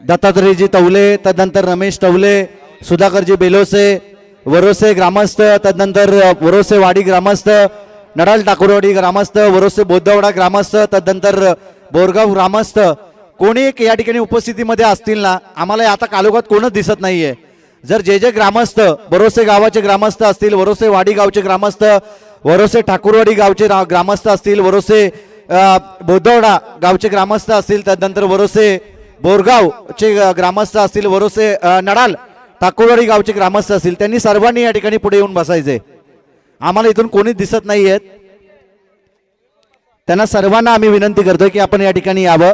दत्तात्रयजी तवले तदनंतर रमेश तवले सुधाकरजी बेलोसे वरोसे ग्रामस्थ तदनंतर वरोसे वाडी ग्रामस्थ नडाल टाकुरवाडी ग्रामस्थ वरोसे बोद्धवाडा ग्रामस्थ तदनंतर बोरगाव ग्रामस्थ. कोणी एक या ठिकाणी उपस्थितीमध्ये असतील ना आम्हाला आता कालोगात कोणच दिसत नाहीये. जर जे जे ग्रामस्थ वरोसे गावाचे ग्रामस्थ असतील वरोसे वाडी गावचे ग्रामस्थ वरोसे ठाकूरवाडी गावचे रा- ग्रामस्थ असतील वरोसे बोधवडा बोद्धवडा गावचे ग्रामस्थ असतील त्यानंतर वरोसे बोरगावचे चे ग्रामस्थ असतील वरोसे नडाल ठाकूरवाडी गावचे ग्रामस्थ असतील त्यांनी सर्वांनी या ठिकाणी पुढे येऊन बसायचे. आम्हाला इथून कोणीच दिसत नाहीयेत. त्यांना सर्वांना आम्ही विनंती करतोय की आपण या ठिकाणी यावं.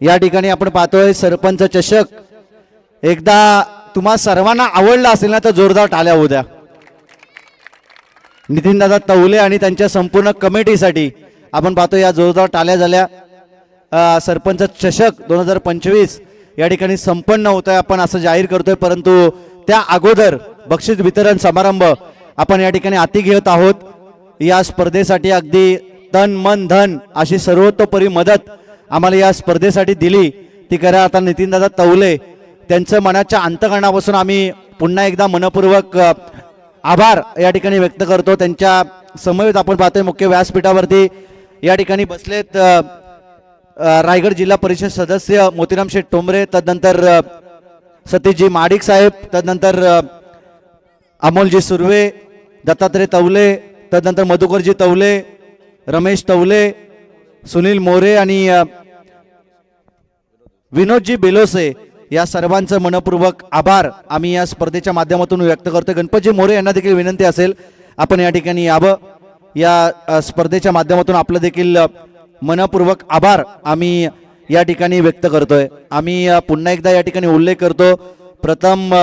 या ठिकाणी आपण पाहतोय सरपंच चषक. एकदा तुम्हा सर्वांना आवडला असेल ना तर जोरदार टाल्या होऊ द्या. नितीनदादा तवले आणि त्यांच्या संपूर्ण कमिटीसाठी आपण पाहतो या जोरदार टाल्या झाल्या. सरपंच चषक दोन हजार पंचवीस या ठिकाणी संपन्न होत आहे आपण असं जाहीर करतोय परंतु त्या अगोदर बक्षीस वितरण समारंभ आपण या ठिकाणी हाती घेत आहोत. या स्पर्धेसाठी अगदी तन मन धन अशी सर्वतोपरी मदत आम्हाला या स्पर्धेसाठी दिली. ती खरं आता नितीनदादा तवले. त्यांचं मनाच्या अंतकरणापासून आम्ही पुन्हा एकदा मनपूर्वक आभार या ठिकाणी व्यक्त करतो. त्यांच्या समवेत आपण पाहतोय मुख्य व्यासपीठावरती. या ठिकाणी बसलेत रायगड जिल्हा परिषद सदस्य मोतीराम शेठ टोंबरे तदनंतर सतीशजी माडिक साहेब तदनंतर अमोलजी सुर्वे दत्तात्रय तवले तदनंतर मधुकरजी तवले रमेश तवले सुनील मोरे आणि विनोदजी बेलोसे या सर्वांचं मनपूर्वक आभार. आम्ही या स्पर्धेच्या माध्यमातून व्यक्त करतो गणपतजी मोरे यांना देखील विनंती असेल आपण या ठिकाणी यावं. या स्पर्धेच्या माध्यमातून आपलं देखील मनपूर्वक आभार आम्ही या ठिकाणी व्यक्त करतोय. आम्ही पुन्हा एकदा या ठिकाणी उल्लेख करतो प्रथम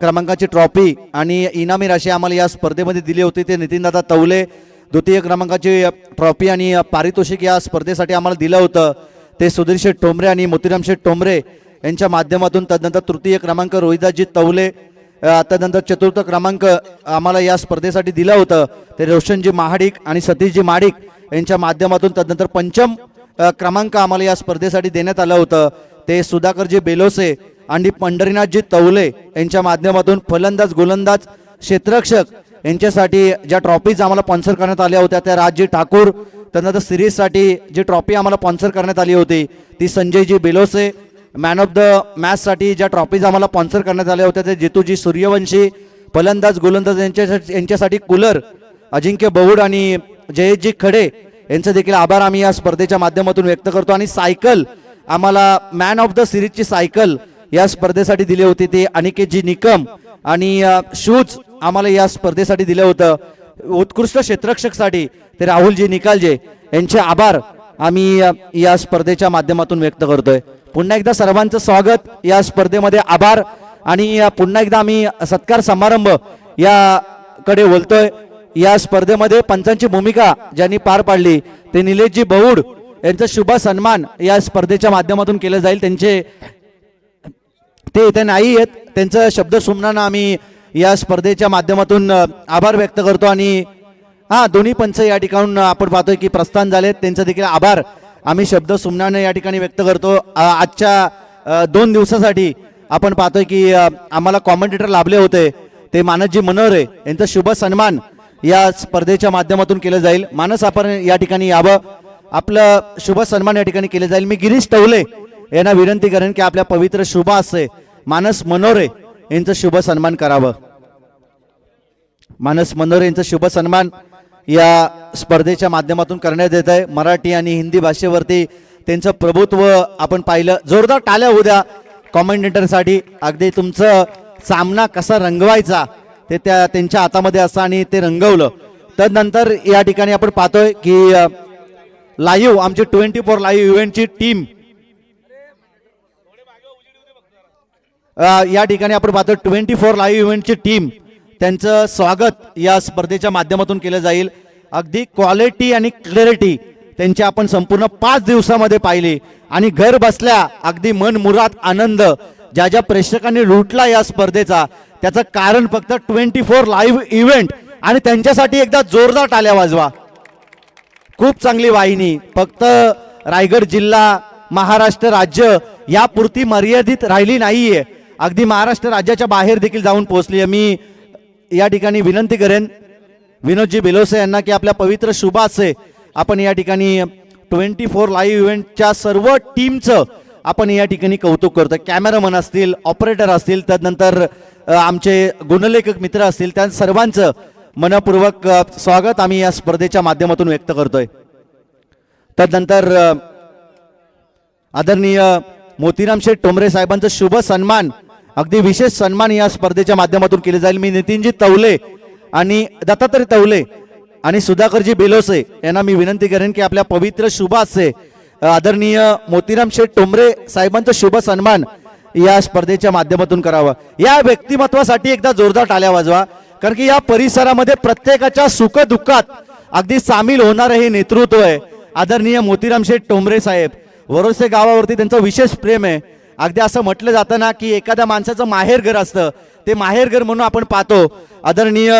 क्रमांकाची ट्रॉफी आणि इनामी राशी आम्हाला या स्पर्धेमध्ये दिली होती ते नितीनदादा तवले द्वितीय क्रमांकाची ट्रॉफी आणि पारितोषिक या स्पर्धेसाठी आम्हाला दिलं होतं. ते सुधीर शेठ टोंबरे आणि मोतीराम शेठ टोंबरे यांच्या माध्यमातून तदनंतर तृतीय क्रमांक रोहिदासजी तवले अ, तदनंतर चतुर्थ क्रमांक आम्हाला या स्पर्धेसाठी दिलं होतं. ते रोशनजी महाडिक आणि सतीशजी माडिक यांच्या माध्यमातून तदनंतर पंचम क्रमांक आम्हाला या स्पर्धेसाठी देण्यात आलं होतं. ते सुधाकरजी बेलोसे आणि पंढरीनाथजी तवले यांच्या माध्यमातून फलंदाज गोलंदाज क्षेत्ररक्षक यांच्यासाठी ज्या ट्रॉफीज आम्हाला स्पॉन्सर करण्यात आल्या होत्या त्या राजजी ठाकूर त्यानंतर सिरीजसाठी जी ट्रॉफी आम्हाला स्पॉन्सर करण्यात आली होती ती संजयजी बेलोसे मॅन ऑफ द मॅचसाठी ज्या ट्रॉफीज आम्हाला स्पॉन्सर करण्यात आल्या होत्या ते जितूजी सूर्यवंशी फलंदाज गोलंदाज यांच्यासाठी यांच्यासाठी कूलर अजिंक्य बहुड आणि जयेशजी खडे यांचे देखील आभार आम्ही या स्पर्धेच्या माध्यमातून व्यक्त करतो. आणि सायकल आम्हाला मॅन ऑफ द सिरीजची सायकल या स्पर्धेसाठी दिली होती ते अनिकेतजी निकम आणि शूज आम्हाला या स्पर्धेसाठी दिलं होतं. उत्कृष्ट क्षेत्ररक्षकसाठी ते राहुलजी निकालजे यांचे आभार आम्ही या स्पर्धेच्या माध्यमातून व्यक्त करतोय. पुन्हा एकदा सर्वांचं स्वागत. या स्पर्धेमध्ये आभार आणि पुन्हा एकदा आम्ही सत्कार समारंभ याकडे बोलतोय या स्पर्धेमध्ये पंचांची भूमिका ज्यांनी पार पाडली ते निलेशजी बहुड यांचा शुभ सन्मान या स्पर्धेच्या माध्यमातून केलं जाईल. त्यांचे ते इथे नाही आहेत. त्यांचं शब्द सुमनानं आम्ही या स्पर्धेच्या माध्यमातून आभार व्यक्त करतो आणि हा दोन्ही पंच या ठिकाणून आपण पाहतोय की प्रस्थान झालेत. त्यांचा देखील आभार. आम्ही शब्द सुमनानं या ठिकाणी व्यक्त करतो. आजच्या दोन दिवसासाठी आपण पाहतोय की आम्हाला कॉमेंटेटर लाभले होते. ते मानसजी मनोरे यांचा शुभ सन्मान या स्पर्धेच्या माध्यमातून केलं जाईल. मानस आपण या ठिकाणी यावं. आपलं शुभ सन्मान या ठिकाणी केलं जाईल. मी गिरीश टवले यांना विनंती करेन की आपल्या पवित्र शुभ असे मानस मनोरे यांचं शुभ सन्मान करावं. मानस मनोहर यांचं शुभ सन्मान या स्पर्धेच्या माध्यमातून करण्यात येत आहे. मराठी आणि हिंदी भाषेवरती त्यांचं प्रभुत्व आपण पाहिलं. जोरदार टाल्या उद्या कॉमेंटेटरसाठी अगदी तुमचं सामना कसा रंगवायचा ते त्या त्यांच्या हातामध्ये असं आणि ते रंगवलं. तदनंतर या ठिकाणी आपण पाहतोय की लाईव्ह आमची ट्वेंटी फोर लाईव्ह इव्हेंटची टीम या ठिकाणी आपण पाहतो ट्वेंटी फोर लाईव्ह इव्हेंटची टीम त्यांचं स्वागत या स्पर्धेच्या माध्यमातून केलं जाईल. अगदी क्वालिटी आणि क्लॅरिटी त्यांची आपण संपूर्ण पाच दिवसामध्ये पाहिली. आणि घर बसल्या अगदी मन मुरात आनंद ज्या ज्या प्रेक्षकांनी लुटला या स्पर्धेचा त्याचं कारण फक्त ट्वेंटी फोर लाईव्ह इव्हेंट आणि त्यांच्यासाठी एकदा जोरदार टाल्या वाजवा. खूप चांगली वाहिनी. फक्त रायगड जिल्हा महाराष्ट्र राज्य यापुरती मर्यादित राहिली नाहीये. अगदी महाराष्ट्र राज्याच्या बाहेर देखील जाऊन पोहोचली आहे. मी या ठिकाणी विनंती करेन विनोदजी बेलोसे यांना की आपल्या पवित्र शुभाचे आपण या ठिकाणी ट्वेंटी फोर लाईव्ह इव्हेंटच्या सर्व टीमचं आपण या ठिकाणी कौतुक करतो. कॅमेरामन असतील ऑपरेटर असतील त्यानंतर आमचे गुणलेखक मित्र असतील त्या सर्वांचं मनपूर्वक स्वागत आम्ही या स्पर्धेच्या माध्यमातून व्यक्त करतोय. तदनंतर आदरणीय मोतीराम शेठ टोमरे साहेबांचं शुभ सन्मान अगदी विशेष सन्मान या स्पर्धेच्या माध्यमातून केले जाईल. मी नितीनजी तवले आणि दत्तात्रय तवले आणि सुधाकरजी बेलोसे यांना मी विनंती करेन की आपल्या पवित्र शुभ आदरणीय मोतीराम शेठ टोमरे साहेबांचं शुभ सन्मान या स्पर्धेच्या माध्यमातून करावं. या व्यक्तिमत्वासाठी एकदा जोरदार टाळ्या वाजवा कारण की या परिसरामध्ये प्रत्येकाच्या सुख दुःखात अगदी सामील होणारं हे नेतृत्व आहे. आदरणीय मोतीराम शेठ टोंबरे साहेब वरोसे गावावरती त्यांचं विशेष प्रेम आहे. अगदी असं म्हटलं जातं ना की एखाद्या माणसाचं माहेर घर असतं ते माहेर घर म्हणून आपण पाहतो. आदरणीय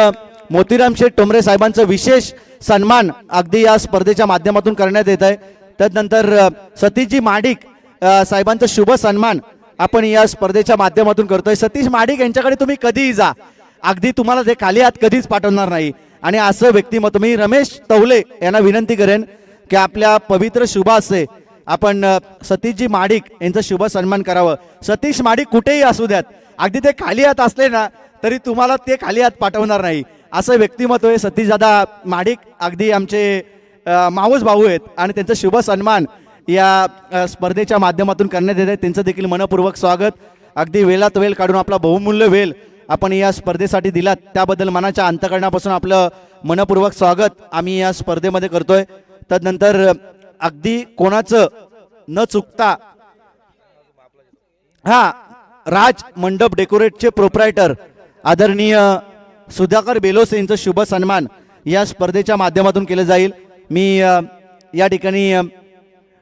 मोतीराम शेठ टोंबरे साहेबांचं विशेष सन्मान अगदी या स्पर्धेच्या माध्यमातून करण्यात येत आहे. त्यानंतर सतीशजी माडिक साहेबांचं शुभ सन्मान आपण या स्पर्धेच्या माध्यमातून करतोय. सतीश माडिक यांच्याकडे तुम्ही कधीही जा. अगदी तुम्हाला ते खाली हात कधीच पाठवणार नाही. आणि असं व्यक्तिमत्व मी रमेश तवले यांना विनंती करेन की आपल्या पवित्र शुभासे आपण सतीशजी माडिक यांचा शुभ सन्मान करावं. सतीश माडिक कुठेही असू द्यात. अगदी ते खाली हात असले ना तरी तुम्हाला ते खाली हात पाठवणार नाही. असं व्यक्तिमत्व आहे सतीशदादा माडिक. अगदी आमचे माऊस मावस भाऊ आहेत आणि त्यांचा शुभ सन्मान या स्पर्धेच्या माध्यमातून करण्यात येत आहे. त्यांचं देखील मनपूर्वक स्वागत. अगदी वेळात वेळ काढून आपला बहुमूल्य वेळ आपण या स्पर्धेसाठी दिलात. त्याबद्दल मनाच्या अंतकरणापासून आपलं मनपूर्वक स्वागत आम्ही या स्पर्धेमध्ये करतोय. तदनंतर अगदी कोणाचं न चुकता. हा राज मंडप डेकोरेटचे प्रोप्रायटर आदरणीय सुधाकर बेलोस यांचं शुभ सन्मान या स्पर्धेच्या माध्यमातून केलं जाईल. मी या ठिकाणी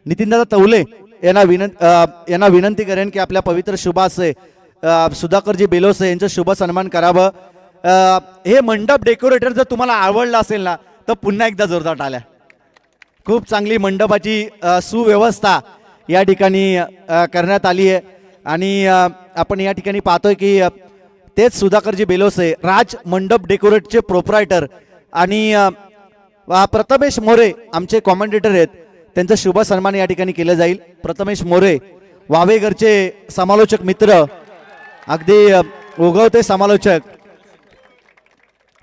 नितीनदादा तवले यांना विनं यांना विनंती करेन की आपल्या पवित्र शुभासे सुधाकरजी बेलोसे यांचं शुभ सन्मान करावं. हे मंडप डेकोरेटर जर तुम्हाला आवडलं असेल ना तर पुन्हा एकदा जोरदार टाळ्या. खूप चांगली मंडपाची सुव्यवस्था या ठिकाणी करण्यात आली आहे. आणि आपण या ठिकाणी पाहतोय की तेच सुधाकरजी बेलोसे राज मंडप डेकोरेटचे प्रोपरायटर आणि प्रथमेश मोरे आमचे कॉमेंटेटर आहेत. त्यांचं शुभ सन्मान या ठिकाणी केलं जाईल. प्रथमेश मोरे वावेघरचे समालोचक मित्र अगदी उगवते समालोचक.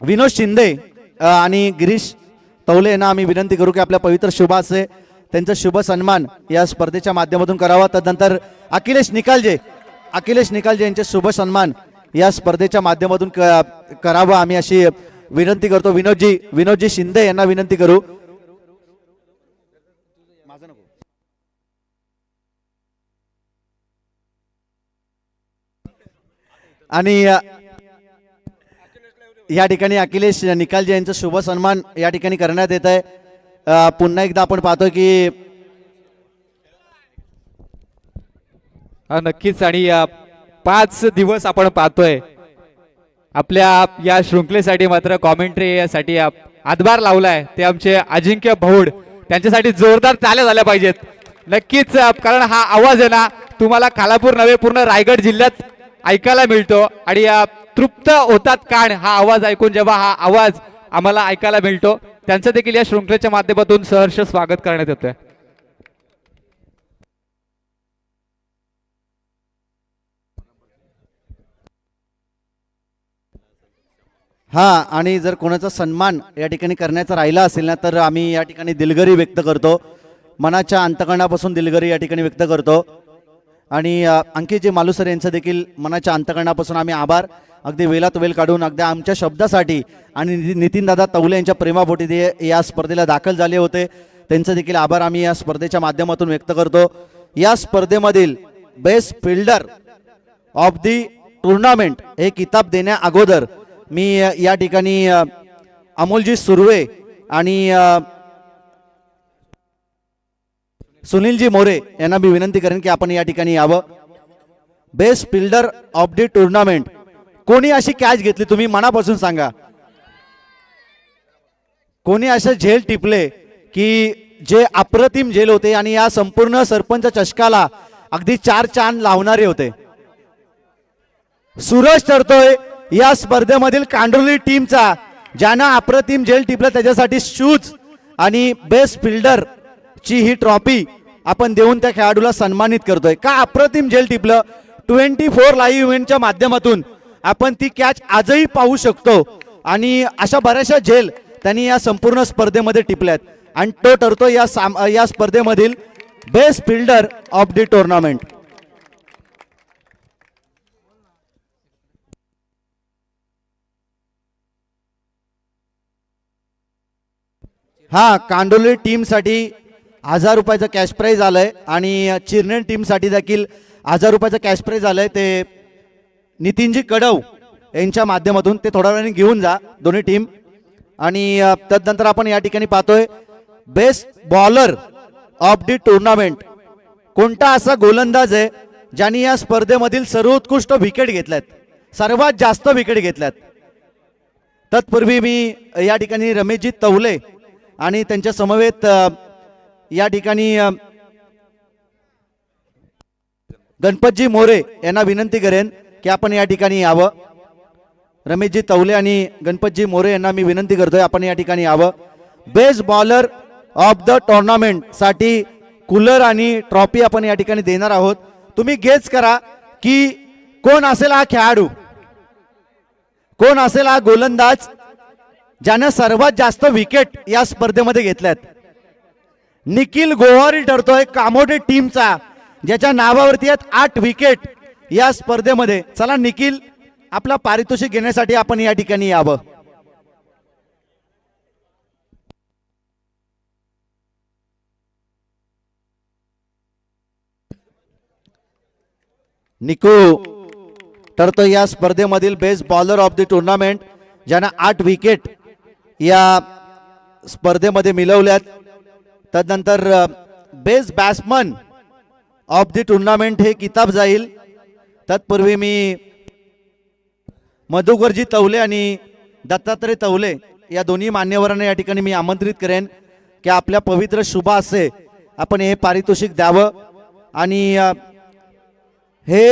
विनोद शिंदे आणि गिरीश तवले यांना आम्ही विनंती करू की आपल्या पवित्र शुभाचे त्यांचा शुभ सन्मान या स्पर्धेच्या माध्यमातून करावा. तदनंतर अखिलेश निकालजे अखिलेश निकालजे यांचे शुभ सन्मान या स्पर्धेच्या माध्यमातून करावा. आम्ही अशी विनंती करतो. विनोदजी विनोदजी शिंदे यांना विनंती करू. आणि या ठिकाणी अखिलेश निकालजे यांचं शुभ सन्मान या ठिकाणी करण्यात येत आहे. पुन्हा एकदा आपण पाहतो की नक्कीच. आणि पाच दिवस आपण पाहतोय. आपल्या या शृंखलेसाठी मात्र कॉमेंट्रीसाठी हातभार लावलाय. ते आमचे अजिंक्य भौड त्यांच्यासाठी जोरदार चाल्या झाल्या पाहिजेत. नक्कीच कारण हा आवाज आहे ना तुम्हाला खालापूर नव्हे पूर्ण रायगड जिल्ह्यात ऐकायला मिळतो. आणि तृप्त होतात कान. हा आवाज ऐकून जेव्हा हा आवाज आम्हाला ऐकायला मिळतो त्यांचं देखील या शृंखलेच्या माध्यमातून सहर्ष स्वागत करण्यात येतोय. हा आणि जर कोणाचा सन्मान या ठिकाणी करण्याचा राहिला असेल ना तर आम्ही या ठिकाणी दिलगरी व्यक्त करतो. मनाच्या अंतकरणापासून दिलगरी या ठिकाणी व्यक्त करतो. आणि अ, अंकितजी मालुसर यांचं देखील मनाच्या अंतकरणापासून आम्ही आभार. अगदी वेलात वेल काढून अगदी आमच्या शब्दासाठी आणि नितीन- नितीनदादा तवले यांच्या प्रेमापोटी ते या स्पर्धेला दाखल झाले होते. त्यांचं देखील आभार आम्ही या स्पर्धेच्या माध्यमातून व्यक्त करतो. या स्पर्धेमधील best fielder of the tournament हे किताब देण्या अगोदर मी या ठिकाणी अमोलजी सुर्वे आणि सुनीलजी मोरे यांना मी विनंती करेन की आपण या ठिकाणी यावं. Best fielder of the tournament कोणी अशी कॅच घेतली तुम्ही मनापासून सांगा. कोणी असे झेल टिपले की जे अप्रतिम झेल होते आणि या संपूर्ण सरपंच चषकाला अगदी चार चांद लावणारे होते. सूरज ठरतोय या स्पर्धेमधील कांडोली टीमचा ज्यानं अप्रतिम झेल टिपलं त्याच्यासाठी शूज आणि बेस्ट फिल्डर ची ही ट्रॉफी आपण देऊन त्या खेळाडूला सन्मानित करतोय. का अप्रतिम झेल टिपलं? ट्वेंटी फोर लाईव्ह इव्हेंटच्या माध्यमातून आपण ती कॅच आजही पाहू शकतो. आणि अशा बऱ्याचशा झेल त्यांनी या संपूर्ण स्पर्धेमध्ये टिपल्यात आणि तो ठरतो या साम या स्पर्धेमधील best fielder of the tournament हा कांडोली टीमसाठी हजार रुपयाचं कॅश प्राईज आलंय आणि चिरनेन टीमसाठी देखील हजार रुपयाचं कॅश प्राईज आलंय. ते नितीनजी कडव यांच्या माध्यमातून ते थोड्या वेळाने घेऊन जा दोन्ही टीम आणि त्यानंतर तदनंतर आपण या ठिकाणी पाहतोय best bowler of the tournament कोणता असा गोलंदाज आहे ज्यांनी या स्पर्धेमधील सर्वोत्कृष्ट विकेट घेतल्यात सर्वात जास्त विकेट घेतल्यात? तत्पूर्वी मी या ठिकाणी रमेशजी तवले आणि त्यांच्या समवेत या ठिकाणी गणपतजी मोरे यांना विनंती करेन की आपण या ठिकाणी यावं. रमेशजी तवले आणि गणपतजी मोरे यांना मी विनंती करतोय आपण या ठिकाणी यावं. बेस्ट बॉलर ऑफ द टोर्नामेंटसाठी कूलर आणि ट्रॉफी आपण या ठिकाणी देणार आहोत. तुम्ही गेज करा की कोण असेल हा खेळाडू? कोण असेल हा गोलंदाज? ज्यानं सर्वात जास्त विकेट या स्पर्धेमध्ये घेतल्यात. निखिल गोवारी ठरतोय कामोटे टीमचा ज्याच्या नावावरती आहेत आठ विकेट या स्पर्धेमध्ये. चला निखिल आपला पारितोषिक घेण्यासाठी आपण या ठिकाणी यावं. निकू ठरतो या स्पर्धेमधील best bowler of the tournament ज्यानं आठ विकेट या स्पर्धेमध्ये मिळवल्यात. तदनंतर best batsman of the tournament हे किताब जाईल. तत्पूर्वी मी मधुकरजी तवले आणि दत्तात्रय तवले या दोन्ही मान्यवरांना या ठिकाणी मी आमंत्रित करेन की आपल्या पवित्र शुभा असे आपण हे पारितोषिक द्यावं आणि हे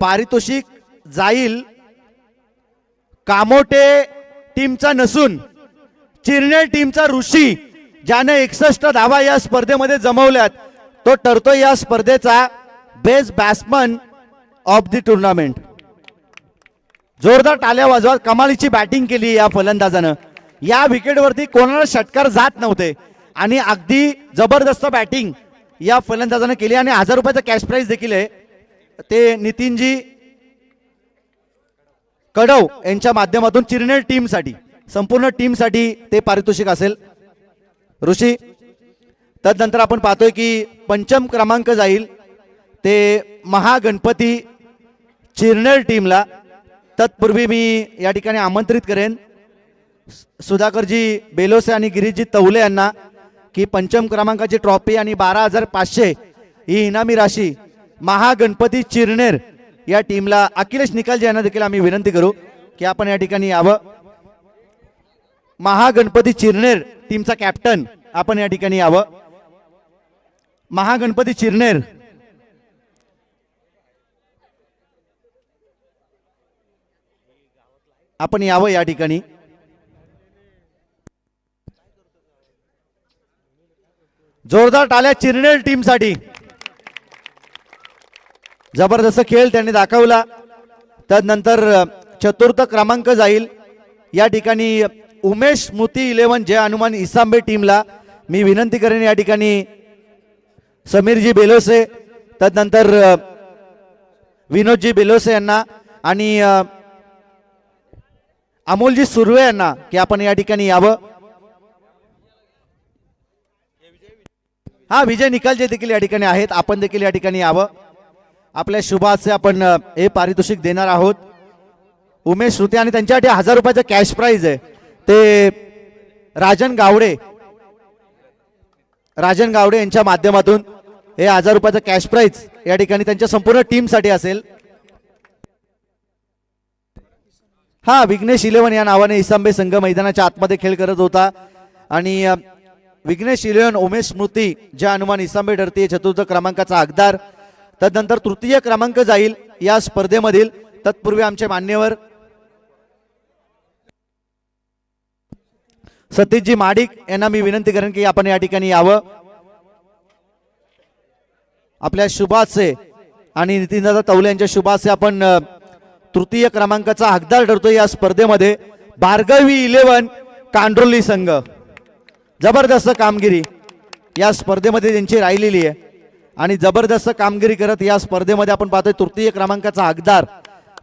पारितोषिक जाईल कामोटे टीमचा नसून चिरणे टीमचा ऋषी ज्याने एकसष्ट धावा या स्पर्धेमध्ये जमवल्यात तो ठरतो या स्पर्धेचा best batsman of the tournament जोरदार टाल्या वाजवत कमालीची बॅटिंग केली या फलंदाजानं. या विकेटवरती कोणाला षटकार जात नव्हते. आणि अगदी जबरदस्त बॅटिंग या फलंदाजानं केली. आणि हजार रुपयाचा कॅश प्राईज देखील आहे. ते नितीनजी कडव यांच्या माध्यमातून चिरनेर टीमसाठी संपूर्ण टीमसाठी ते पारितोषिक असेल. ऋषी तदनंतर आपण पाहतोय की पंचम क्रमांक जाईल. ते महागणपती चिरनेर टीमला तत्पूर्वी मी या ठिकाणी आमंत्रित करेन. सुधाकरजी बेलोसे आणि गिरीशजी तवले यांना की पंचम क्रमांकाची ट्रॉफी आणि बारा हजार पाचशे ही इनामी राशी महागणपती चिरनेर या टीमला अखिलेश निकालजी यांना देखील आम्ही विनंती करू की आपण या ठिकाणी यावं. महागणपती चिरनेर टीमचा कॅप्टन आपण या ठिकाणी यावं. महागणपती चिरनेर. आपण यावं या ठिकाणी. जोरदार टाल्या चिरनेर टीमसाठी. जबरदस्त खेळ त्यांनी दाखवला. त्यानंतर चतुर्थ क्रमांक जाईल. या ठिकाणी उमेश स्मृती इलेव्हन जय हनुमान इसांबे टीमला मी विनंती करेन या ठिकाणी समीरजी बेलोसे तदनंतर विनोदजी बेलोसे यांना आणि अमोलजी सुर्वे यांना की आपण या ठिकाणी यावं. हा विजय निकालजे देखील या ठिकाणी आहेत. आपण देखील या ठिकाणी यावं. आपल्या शुभाचे आपण हे पारितोषिक देणार आहोत. उमेश श्रुते आणि त्यांच्यासाठी हजार रुपयाचं कॅश प्राईज आहे. ते राजन गावडे राजन गावडे यांच्या माध्यमातून हे हजार रुपयाचं कॅश प्राईज या ठिकाणी त्यांच्या संपूर्ण टीमसाठी असेल. हा विघ्नेश इलेवन या नावाने इसांबे संघ मैदानाच्या आतमध्ये खेळ करत होता. आणि विघ्नेश इलेवन उमेश स्मृती ज्या हनुमान इसांबे ठरते चतुर्थ क्रमांकाचा अगदार तदनंतर तृतीय क्रमांक जाईल या स्पर्धेमधील तत्पूर्वी आमचे मान्यवर सतीशजी माडिक यांना मी विनंती करेन की आपण या ठिकाणी यावं. आपल्या शुभाचे आणि नितीनदादा तवले यांच्या शुभाचे आपण तृतीय क्रमांकाचा हकदार ठरतो या स्पर्धेमध्ये. भार्गवी इलेव्हन कांड्रोली संघ. जबरदस्त कामगिरी या स्पर्धेमध्ये त्यांची राहिलेली आहे. आणि जबरदस्त कामगिरी करत या स्पर्धेमध्ये आपण पाहतोय तृतीय क्रमांकाचा हकदार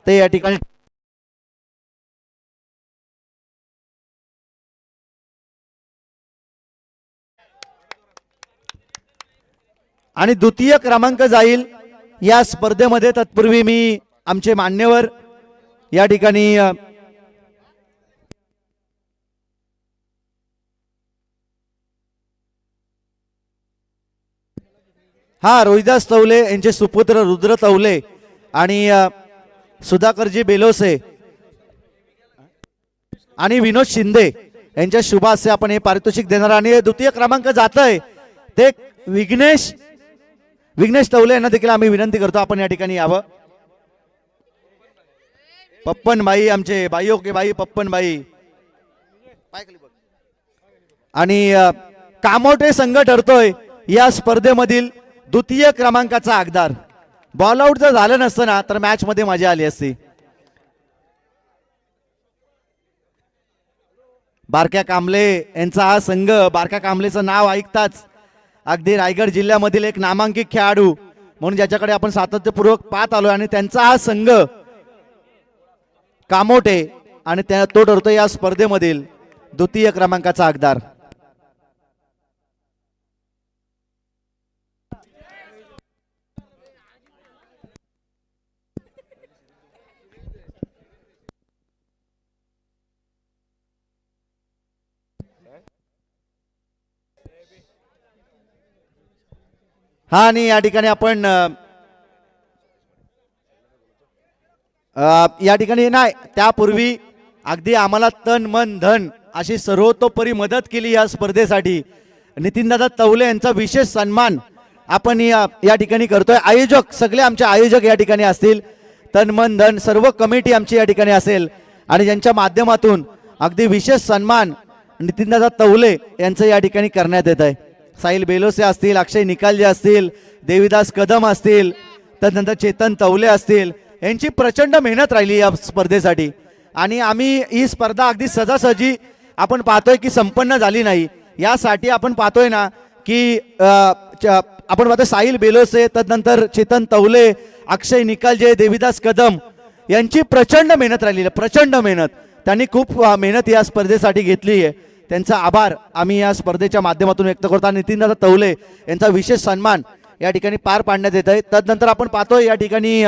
ते या ठिकाणी आणि द्वितीय क्रमांक जाईल. या स्पर्धेमध्ये तत्पूर्वी मी आमचे मान्यवर या ठिकाणी हा रोहिदास तवले यांचे सुपुत्र रुद्र तवले आणि सुधाकरजी बेलोसे आणि विनोद शिंदे यांच्या शुभासे आपण हे पारितोषिक देणार. आणि द्वितीय क्रमांक जात आहे ते विघ्नेश विघ्नेश तवले यांना देखील आम्ही विनंती करतो आपण या ठिकाणी यावं. पप्पन बाई आमचे बाई ओके बाई पप्पन बाई आणि कामोटे संघ ठरतोय या स्पर्धेमधील द्वितीय क्रमांकाचा आगदार. बॉल आऊट जर झालं नसतं ना तर मॅच मध्ये मजा आली असती. बारक्या कांबले यांचा हा संघ बारक्या कांबलेचं नाव ऐकताच अगदी रायगड जिल्ह्यामधील एक नामांकित खेळाडू म्हणून ज्याच्याकडे आपण सातत्यपूर्वक पाहत आलोय आणि त्यांचा हा संघ कामोटे आणि त्या तो ठरतो या स्पर्धेमधील द्वितीय क्रमांकाचा हकदार हा आणि या ठिकाणी आपण या ठिकाणी नाही त्यापूर्वी अगदी आम्हाला तन मन धन अशी सर्वतोपरी मदत केली या स्पर्धेसाठी. नितीनदादा तवले यांचा विशेष सन्मान आपण या या ठिकाणी करतोय. आयोजक सगळे आमचे आयोजक या ठिकाणी असतील. तन मन धन सर्व कमिटी आमची या ठिकाणी असेल. आणि ज्यांच्या माध्यमातून अगदी विशेष सन्मान नितीनदादा तवले यांचं या ठिकाणी करण्यात येत आहे. साहिल बेलोसे असतील अक्षय निकालजे असतील देवीदास कदम असतील त्यानंतर चेतन तवले असतील यांची प्रचंड मेहनत राहिली या स्पर्धेसाठी. आणि आम्ही ही स्पर्धा अगदी सजासहजी आपण पाहतोय की संपन्न झाली नाही. यासाठी आपण पाहतोय ना की आपण पाहतोय साहिल बेलोसे तदनंतर चेतन तवले अक्षय निकालजे देवीदास कदम यांची प्रचंड मेहनत राहिलेली आहे प्रचंड मेहनत. त्यांनी खूप मेहनत या स्पर्धेसाठी घेतली आहे. त्यांचा आभार आम्ही या स्पर्धेच्या माध्यमातून व्यक्त करतो. आणि नितीनदादा तवले यांचा विशेष सन्मान या ठिकाणी पार पाडण्यात येत आहे. तदनंतर आपण पाहतोय या ठिकाणी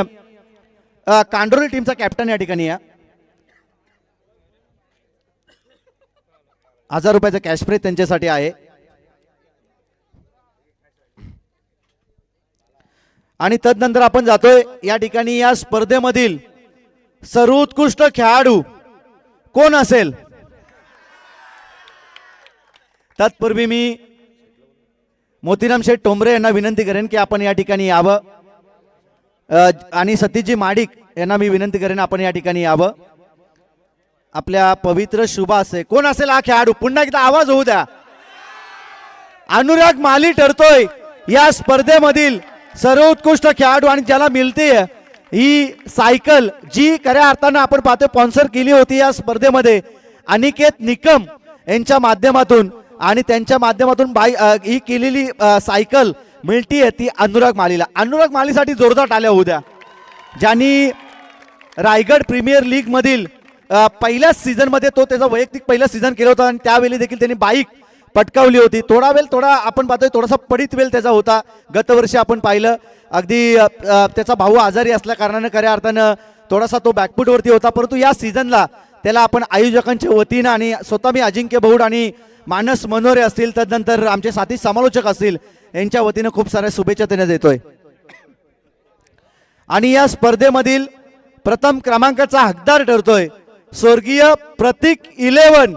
कांडोली टीमचा कॅप्टन या ठिकाणी या हजार रुपयाचा कॅश प्राईज त्यांच्यासाठी आहे. आणि तदनंतर आपण जातोय या ठिकाणी या स्पर्धेमधील सर्वोत्कृष्ट खेळाडू कोण असेल? तत्पूर्वी मी मोतीराम शेठ टोंबरे यांना विनंती करेन की आपण या ठिकाणी यावं. आणि सतीशजी माडिक यांना मी विनंती करेन आपण या ठिकाणी यावं. आपल्या पवित्र शुभा असे. कोण असेल हा खेळाडू पुन्हा एकदा आवाज होऊ द्या. अनुराग माली ठरतोय या स्पर्धेमधील सर्वोत्कृष्ट खेळाडू आणि ज्याला मिळते ही सायकल जी खऱ्या अर्थानं आपण पाहतोय स्पॉन्सर केली होती या स्पर्धेमध्ये. अनिकेत निकम यांच्या माध्यमातून आणि त्यांच्या माध्यमातून बाई ही केलेली सायकल सायकल मिळतीये ती अनुराग मालीला. अनुराग मालीसाठी जोरदार टाल्या होऊ द्या. ज्यांनी रायगड प्रीमियर लीगमधील पहिल्याच सीझनमध्ये तो त्याचा वैयक्तिक पहिला सीझन केलं होतं आणि त्यावेळी देखील त्यांनी बाईक पटकावली होती. थोडा वेळ थोडा आपण पाहतोय थोडासा पडित वेळ त्याचा होता. गतवर्षी आपण पाहिलं. अगदी त्याचा भाऊ आजारी असल्या कारणानं खऱ्या अर्थानं थोडासा तो बॅकफूटवरती होता. परंतु या सीझनला त्याला आपण आयोजकांच्या वतीनं आणि स्वतः मी अजिंक्य बहुड आणि मानस मनोरे असतील तदनंतर आमचे साथी समालोचक असतील यांच्या वतीनं खूप साऱ्या शुभेच्छा त्यांना देतोय. आणि या स्पर्धेमधील प्रथम क्रमांकाचा हकदार ठरतोय स्वर्गीय प्रतीक इलेवन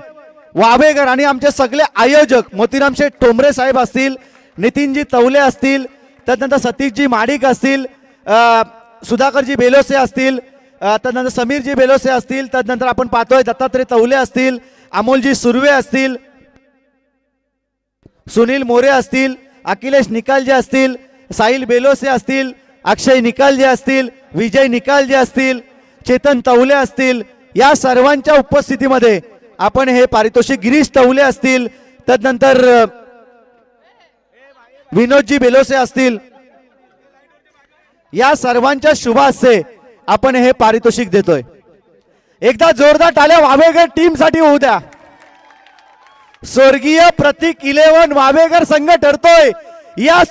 वावेगर आणि आमचे सगळे आयोजक मोतीराम शेठ ठोंबरे साहेब असतील नितीनजी तवले असतील त्यानंतर सतीशजी माडिक असतील सुधाकरजी बेलोसे असतील त्यानंतर समीरजी बेलोसे असतील त्यानंतर आपण पाहतोय दत्तात्रय तवले असतील अमोलजी सुर्वे असतील सुनील मोरे असतील अखिलेश निकालजे असतील साहिल बेलोसे असतील अक्षय निकालजे असतील विजय निकालजे असतील चेतन तवले असतील या सर्वांच्या उपस्थितीमध्ये आपण हे पारितोषिक गिरीश तवले असतील तदनंतर विनोदजी बेलोसे असतील या सर्वांच्या शुभासे आपण हे पारितोषिक देतोय. एकदा जोरदार टाळ्या वावेगड टीमसाठी होऊ द्या. स्वर्गीय प्रतीक इलेवन वावेगर संघ ठरतोय. या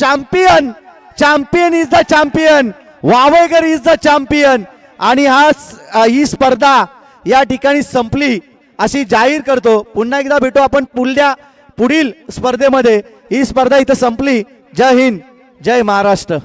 champion champion is the champion Wavekar is the champion आणि हा ही स्पर्धा या ठिकाणी संपली अशी जाहीर करतो. पुन्हा एकदा भेटू आपण पुढल्या पुढील स्पर्धेमध्ये. ही स्पर्धा इथं संपली. जय हिंद. जय महाराष्ट्र.